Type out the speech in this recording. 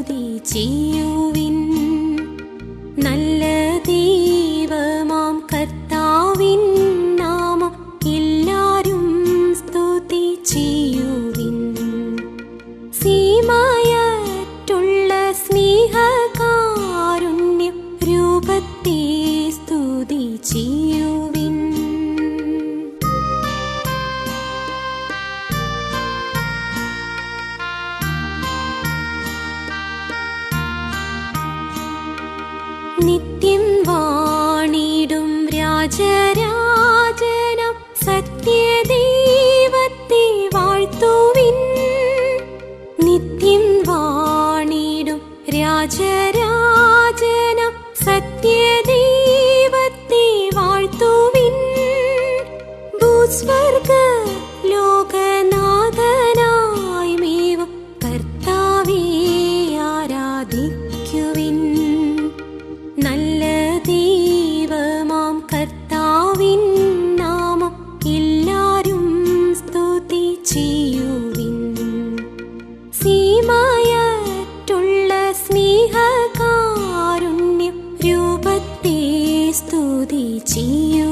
സ്തുതി ചെയ്യുവിൻ. നല്ല ദൈവമാം കർത്താവിൻ നാമം എല്ലാരും സ്തുതി ചെയ്യുവിൻ. സീമായറ്റുള്ള സ്നേഹകാരുണ്യം രൂപത്തിൽ നിത്യം വാണിടും രാജരാജനം സത്യദൈവത്തെ വാഴ്ത്തുവിൻ. നിത്യം വാണിടും രാജരാജനം സത്യദൈവത്തെ വാഴ്ത്തുവിൻ. ഭൂസ്വർഗ സീമായറ്റുള്ള സ്നേഹകാരുണ്യം രൂപത്തെ സ്തുതി ചെയ്യൂ